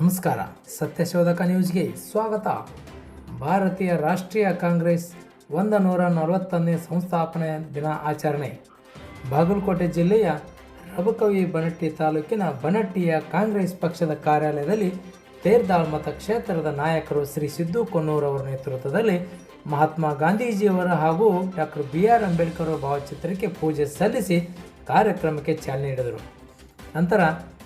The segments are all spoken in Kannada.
ನಮಸ್ಕಾರ. ಸತ್ಯಶೋಧಕ ನ್ಯೂಸ್ಗೆ ಸ್ವಾಗತ. ಭಾರತೀಯ ರಾಷ್ಟ್ರೀಯ ಕಾಂಗ್ರೆಸ್ ಒಂದ ನೂರ ನಲವತ್ತನೇ ಸಂಸ್ಥಾಪನೆ ದಿನ ಆಚರಣೆ. ಬಾಗಲಕೋಟೆ ಜಿಲ್ಲೆಯ ರಬಕವಿ ಬನಟ್ಟಿ ತಾಲೂಕಿನ ಬನಟ್ಟಿಯ ಕಾಂಗ್ರೆಸ್ ಪಕ್ಷದ ಕಾರ್ಯಾಲಯದಲ್ಲಿ ತೇರ್ದಾಳ್ ಮತಕ್ಷೇತ್ರದ ನಾಯಕರು ಶ್ರೀ ಸಿದ್ದು ಕೊನ್ನೂರ್ ಅವರ ನೇತೃತ್ವದಲ್ಲಿ ಮಹಾತ್ಮ ಗಾಂಧೀಜಿಯವರ ಹಾಗೂ ಡಾಕ್ಟರ್ ಬಿ ಆರ್ ಅಂಬೇಡ್ಕರ್ ಭಾವಚಿತ್ರಕ್ಕೆ ಪೂಜೆ ಸಲ್ಲಿಸಿ ಕಾರ್ಯಕ್ರಮಕ್ಕೆ ಚಾಲನೆ ನೀಡಿದರು. ನಂತರ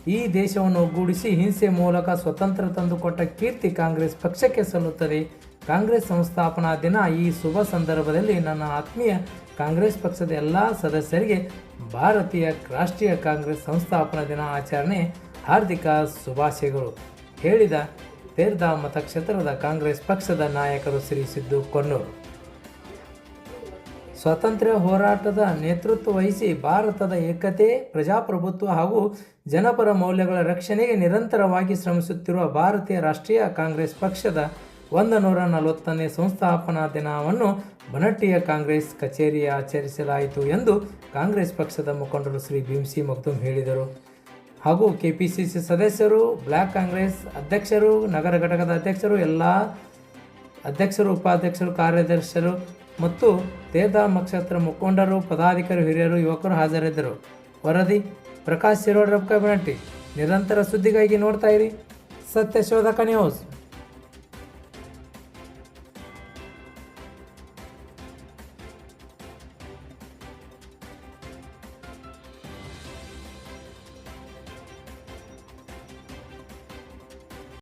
ಈ ದೇಶವನ್ನು ಒಗ್ಗೂಡಿಸಿ ಹಿಂಸೆ ಮೂಲಕ ಸ್ವತಂತ್ರ ತಂದುಕೊಟ್ಟ ಕೀರ್ತಿ ಕಾಂಗ್ರೆಸ್ ಪಕ್ಷಕ್ಕೆ ಸಲ್ಲುತ್ತದೆ. ಕಾಂಗ್ರೆಸ್ ಸಂಸ್ಥಾಪನಾ ದಿನ ಈ ಶುಭ ಸಂದರ್ಭದಲ್ಲಿ ನನ್ನ ಆತ್ಮೀಯ ಕಾಂಗ್ರೆಸ್ ಪಕ್ಷದ ಎಲ್ಲ ಸದಸ್ಯರಿಗೆ ಭಾರತೀಯ ರಾಷ್ಟ್ರೀಯ ಕಾಂಗ್ರೆಸ್ ಸಂಸ್ಥಾಪನಾ ದಿನ ಆಚರಣೆ ಹಾರ್ದಿಕ ಶುಭಾಶಯಗಳು. ಹೇಳಿದ ತೇರ್ದ ಮತಕ್ಷೇತ್ರದ ಕಾಂಗ್ರೆಸ್ ಪಕ್ಷದ ನಾಯಕರು ಶ್ರೀ ಸಿದ್ದು ಕೊನ್ನೂರು ಸ್ವಾತಂತ್ರ್ಯ ಹೋರಾಟದ ನೇತೃತ್ವ ವಹಿಸಿ ಭಾರತದ ಏಕತೆ, ಪ್ರಜಾಪ್ರಭುತ್ವ ಹಾಗೂ ಜನಪರ ಮೌಲ್ಯಗಳ ರಕ್ಷಣೆಗೆ ನಿರಂತರವಾಗಿ ಶ್ರಮಿಸುತ್ತಿರುವ ಭಾರತೀಯ ರಾಷ್ಟ್ರೀಯ ಕಾಂಗ್ರೆಸ್ ಪಕ್ಷದ ಒಂದು ನೂರ ನಲವತ್ತನೇ ಸಂಸ್ಥಾಪನಾ ದಿನವನ್ನು ಬನಟ್ಟಿಯ ಕಾಂಗ್ರೆಸ್ ಕಚೇರಿಯ ಆಚರಿಸಲಾಯಿತು ಎಂದು ಕಾಂಗ್ರೆಸ್ ಪಕ್ಷದ ಮುಖಂಡರು ಶ್ರೀ ಭೀಮ್ಸಿ ಮಗ್ದುಮ್ ಹೇಳಿದರು. ಹಾಗೂ ಕೆಪಿಸಿಸಿ ಸದಸ್ಯರು ಬ್ಲ್ಯಾಕ್ ಕಾಂಗ್ರೆಸ್ ಅಧ್ಯಕ್ಷರು, ನಗರ ಘಟಕದ ಅಧ್ಯಕ್ಷರು, ಎಲ್ಲ ಅಧ್ಯಕ್ಷರು, ಉಪಾಧ್ಯಕ್ಷರು ಕಾರ್ಯದರ್ಶಿಗಳು ಮತ್ತು ತೇರ್ದಾಳ್ ನಕ್ಷತ್ರ ಮುಖಂಡರು, ಪದಾಧಿಕಾರಿ, ಹಿರಿಯರು, ಯುವಕರು ಹಾಜರಿದ್ದರು. ವರದಿ, ಪ್ರಕಾಶ್ ಶಿರೋಡ್ರಪ್ಪ ಬೆನಟ್ಟಿ ನಿರಂತರ ಸುದ್ದಿಗಾಗಿ ನೋಡ್ತಾ ಇರಿ. ಸತ್ಯಶೋಧಕ ನ್ಯೂಸ್.